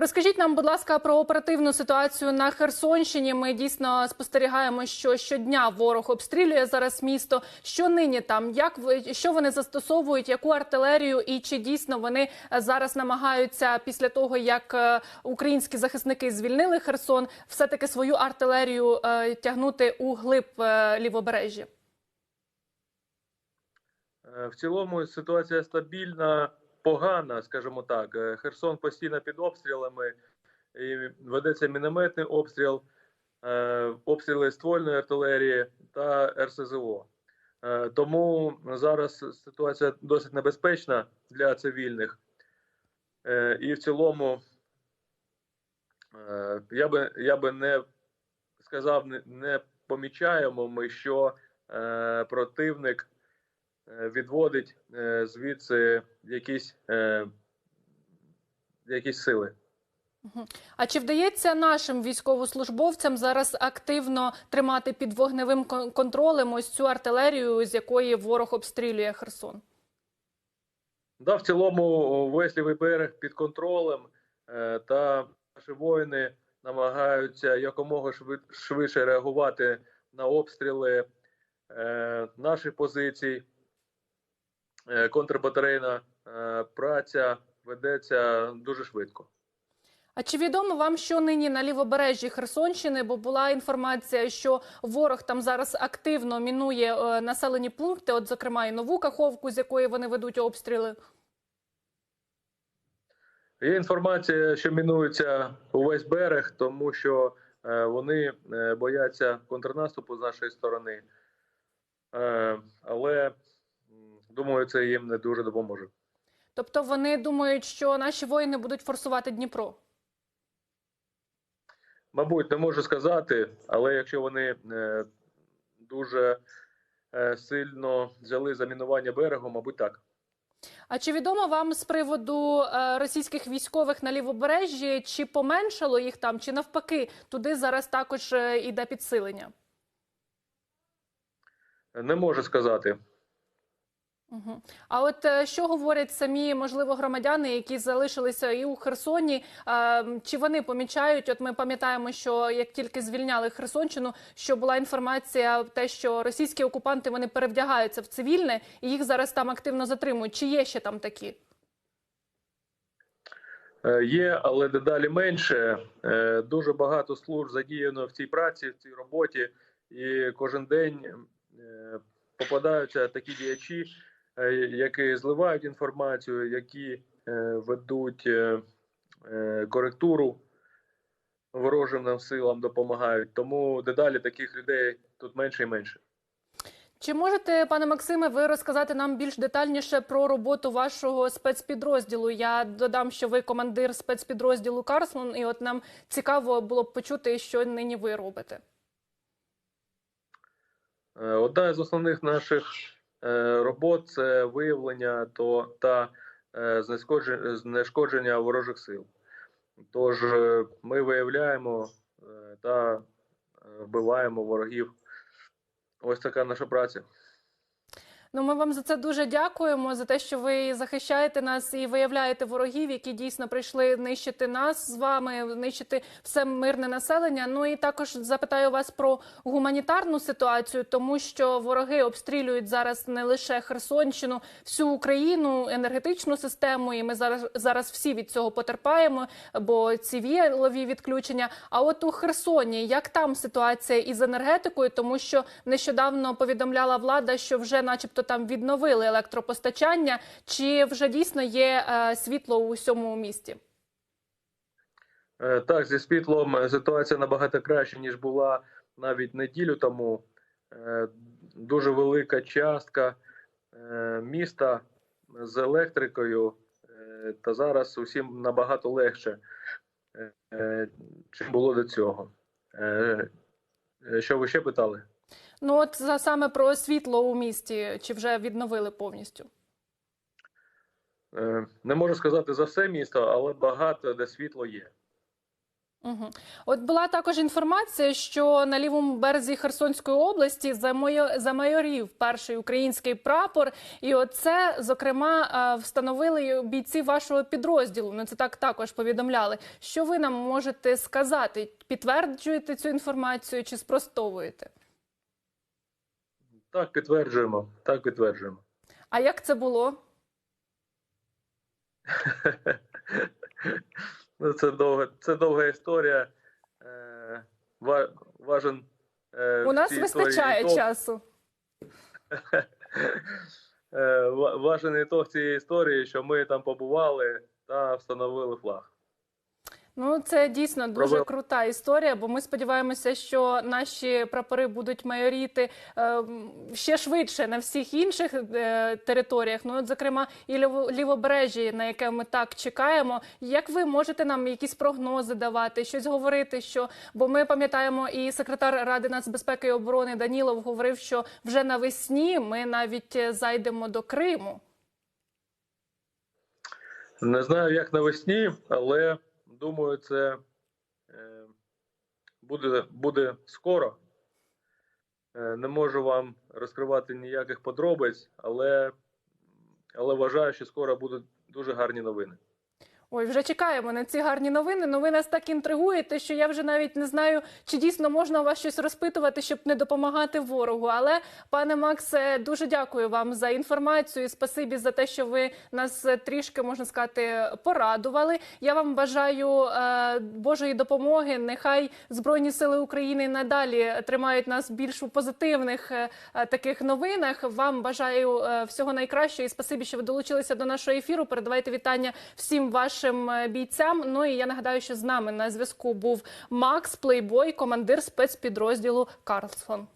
Розкажіть нам, будь ласка, про оперативну ситуацію на Херсонщині. Ми дійсно спостерігаємо, що щодня ворог обстрілює зараз місто. Що нині там? Як що вони застосовують? Яку артилерію? І чи дійсно вони е, зараз намагаються після того, як е, українські захисники звільнили Херсон, все таки свою артилерію е, тягнути у глиб лівобережжя? В цілому ситуація стабільна, погана, скажімо так. Е, Херсон постійно під обстрілами, і ведеться мінометний обстріл, е, обстріли ствольної артилерії та РСЗО. Е, Тому зараз ситуація досить небезпечна для цивільних. І в цілому я би, я би не сказав, не, помічаємо ми, що противник відводить е, звідси якісь, е, якісь сили. А чи вдається нашим військовослужбовцям зараз активно тримати під вогневим контролем ось цю артилерію, з якої ворог обстрілює Херсон? Да, в цілому весь лівий берег під контролем, е, та наші воїни намагаються якомога швид- швидше реагувати на обстріли е, наших позицій. Е, Контрбатарейна е, праця ведеться дуже швидко. А чи відомо вам, що нині на лівобережжі Херсонщини? Бо була інформація, що ворог там зараз активно мінує е, населені пункти, от зокрема і нову каховку, з якої вони ведуть обстріли. Є інформація, що мінується увесь берег, тому що вони бояться контрнаступу з нашої сторони. Але думаю, це їм не дуже допоможе. Тобто вони думають, що наші воїни будуть форсувати Дніпро. Мабуть, не можу сказати, але якщо вони е, дуже е, сильно взяли замінування берегу, мабуть, так. А чи відомо вам з приводу е, російських військових на лівобережжі, чи поменшало їх там, чи навпаки, туди зараз також е, іде підсилення? Не можу сказати. Угу. А от е, що говорять самі, можливо, громадяни, які залишилися і у Херсоні? Чи вони помічають? От ми пам'ятаємо, що як тільки звільняли Херсонщину, що була інформація те, що російські окупанти вони перевдягаються в цивільне, і їх зараз там активно затримують. Чи є ще там такі? Е, Є, але дедалі менше. Е, Дуже багато служб задіяно в цій праці, в цій роботі, і кожен день попадаються такі діячі, які зливають інформацію, які е, ведуть е, е, коректуру ворожим нам силам, допомагають. Тому дедалі таких людей тут менше і менше. Чи можете, пане Максиме, ви розказати нам більш детальніше про роботу вашого спецпідрозділу? Я додам, що ви командир спецпідрозділу Карсон, і от нам цікаво було б почути, що нині ви робите. Е, Одна з основних наших е, робот це виявлення то, та е, знешкодження, ворожих сил. Тож е, ми виявляємо е, та е, вбиваємо ворогів. Ось така наша праця. Ну, ми вам за це дуже дякуємо за те, що ви захищаєте нас і виявляєте ворогів, які дійсно прийшли нищити нас з вами, нищити все мирне населення. Ну і також запитаю вас про гуманітарну ситуацію, тому що вороги обстрілюють зараз не лише Херсонщину, всю Україну, енергетичну систему. І ми зараз зараз всі від цього потерпаємо, бо ці віялові відключення. А от у Херсоні як там ситуація із енергетикою, тому що нещодавно повідомляла влада, що вже, начебто, там відновили електропостачання. Чи вже дійсно є е, світло у всьому місті? Е, Так, зі світлом е, ситуація набагато краще, ніж була навіть неділю тому. Дуже велика частка міста з електрикою, та зараз усім набагато легше, чим було до цього. Що ви ще питали? Ну от саме про світло у місті, чи вже відновили повністю? Е, Не можу сказати за все місто, але багато де світло є. Угу. От була також інформація, що на лівому березі Херсонської області замайо- замайорів перший український прапор, і оце зокрема е, встановили бійці вашого підрозділу. Ну це так також повідомляли. Що ви нам можете сказати? Підтверджуєте цю інформацію чи спростовуєте? Так, підтверджуємо. Так, підтверджуємо. А як це було? Ну, це довга, це довга історія. Е, ва- важен, е, У нас вистачає ітог. часу. Е, ва- важен ітог цієї історії, що ми там побували та встановили флаг. Ну, це дійсно дуже крута історія, бо ми сподіваємося, що наші прапори будуть майоріти е, ще швидше на всіх інших е, територіях. Ну, от, зокрема, і ліво- лівобережжі, на яке ми так чекаємо. Як ви можете нам якісь прогнози давати, щось говорити? Що бо ми пам'ятаємо, і секретар Ради нацбезпеки і оборони Данілов говорив, що вже навесні ми навіть е, зайдемо до Криму. Не знаю, як навесні, але думаю, це е, буде, буде скоро. Е, Не можу вам розкривати ніяких подробиць, але, але вважаю, що скоро будуть дуже гарні новини. Ой, вже чекаємо на ці гарні новини. Ну ви нас так інтригуєте, що я вже навіть не знаю, чи дійсно можна у вас щось розпитувати, щоб не допомагати ворогу. Але, пане Максе, дуже дякую вам за інформацію. і Спасибі за те, що ви нас трішки можна сказати порадували. Я вам бажаю е, Божої допомоги. Нехай Збройні сили України надалі тримають нас більш у позитивних е, таких новинах. Вам бажаю е, всього найкращого і спасибі, що ви долучилися до нашого ефіру. Передавайте вітання всім вашим е, бійцям. Ну і я нагадаю, що з нами на зв'язку був Макс Плейбой, командир спецпідрозділу Карлсон.